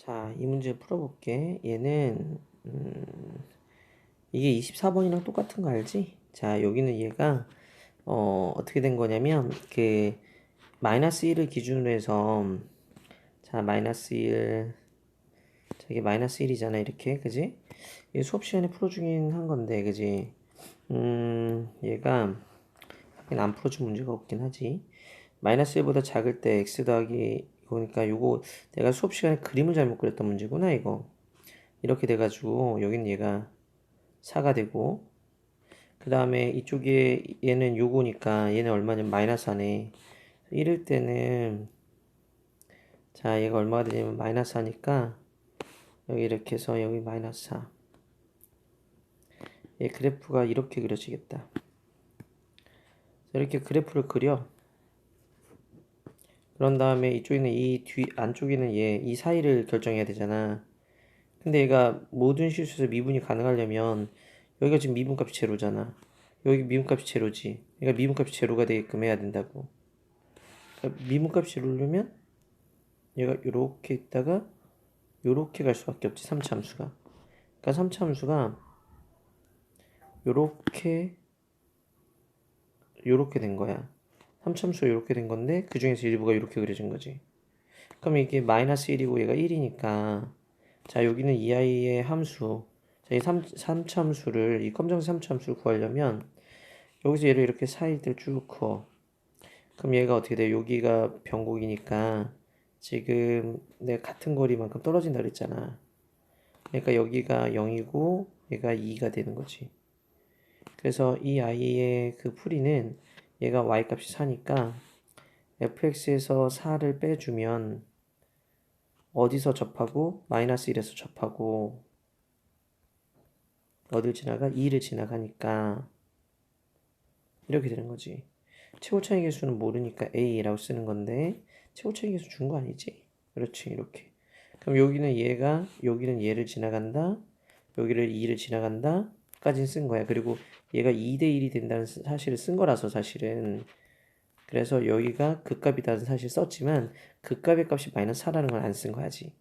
자, 이 문제 풀어볼게. 얘는, 음, 이게 24번이랑 똑같은 거 알지? 자, 여기는 얘가, 어, 어떻게 된 거냐면, 그, 마이너스 1을 기준으로 해서, 자, 마이너스 1, 저게 마이너스 1이잖아, 이렇게. 그지? 이게 수업 시간에 풀어 주긴 한 건데, 그지? 음, 얘가, 하긴 안 풀어준 문제가 없긴 하지. 마이너스 1보다 작을 때 x 더하기 이거니까 요거 내가 수업 시간에 그림을 잘못 그렸던 문제구나 이거. 이렇게 돼가지고 여기는 얘가 4가 되고 그 다음에 이쪽에 얘는 요거니까 얘는 얼마냐면 마이너스 안에. 1일 때는 자 얘가 얼마가 되냐면 마이너스 하니까 여기 이렇게 해서 여기 마이너스 4 얘 그래프가 이렇게 그려지겠다. 이렇게 그래프를 그려 그런 다음에 이쪽에는 이 뒤 안쪽에는 얘 이 사이를 결정해야 되잖아. 근데 얘가 모든 실수에서 미분이 가능하려면 여기가 지금 미분값이 제로잖아. 여기 미분값이 제로지. 그러니까 미분값이 제로가 되게끔 해야 된다고. 그러니까 미분값이 제로려면 얘가 요렇게 있다가 요렇게 갈 수밖에 없지. 3차 함수가. 그러니까 3차 함수가 요렇게 요렇게 된 거야. 3참수 이렇게 된 건데 그 중에서 일부가 이렇게 그려진 거지. 그럼 이게 마이너스 1이고 얘가 1이니까 자 여기는 이 아이의 함수 자, 이 3, 3참수를 이 검정색 3참수를 구하려면 여기서 얘를 이렇게 사이를 쭉 그어 그럼 얘가 어떻게 돼? 여기가 변곡이니까 지금 내가 같은 거리만큼 떨어진다 그랬잖아. 그러니까 여기가 0이고 얘가 2가 되는 거지. 그래서 이 아이의 그 풀이는 얘가 y값이 4니까 fx에서 4를 빼주면 어디서 접하고 마이너스 1에서 접하고 어딜 지나가? 2를 지나가니까 이렇게 되는 거지. 최고차이 계수는 모르니까 a라고 쓰는 건데 최고차이 계수 준 거 아니지? 그렇지 이렇게. 그럼 여기는 얘가 여기는 얘를 지나간다. 여기를 2를 지나간다. 까지는 쓴 거야. 그리고 얘가 2대 1이 된다는 사실을 쓴 거라서 사실은 그래서 여기가 극값이다는 사실 썼지만 극값의 값이 마이너스 4라는 건 안 쓴 거야지.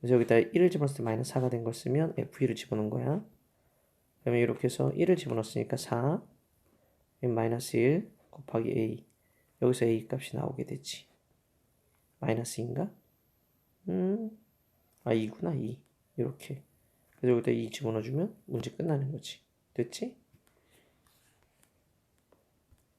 그래서 여기다 1을 집어넣었을 때 마이너스 4가 된 걸 쓰면 F2를 집어넣은 거야. 그러면 이렇게 해서 1을 집어넣었으니까 4 마이너스 1 곱하기 A 여기서 A 값이 나오게 되지. 마이너스인가? 음, 아 2구나 2 이렇게 그래서 여기다 2 집어넣어주면 문제 끝나는 거지. 됐지?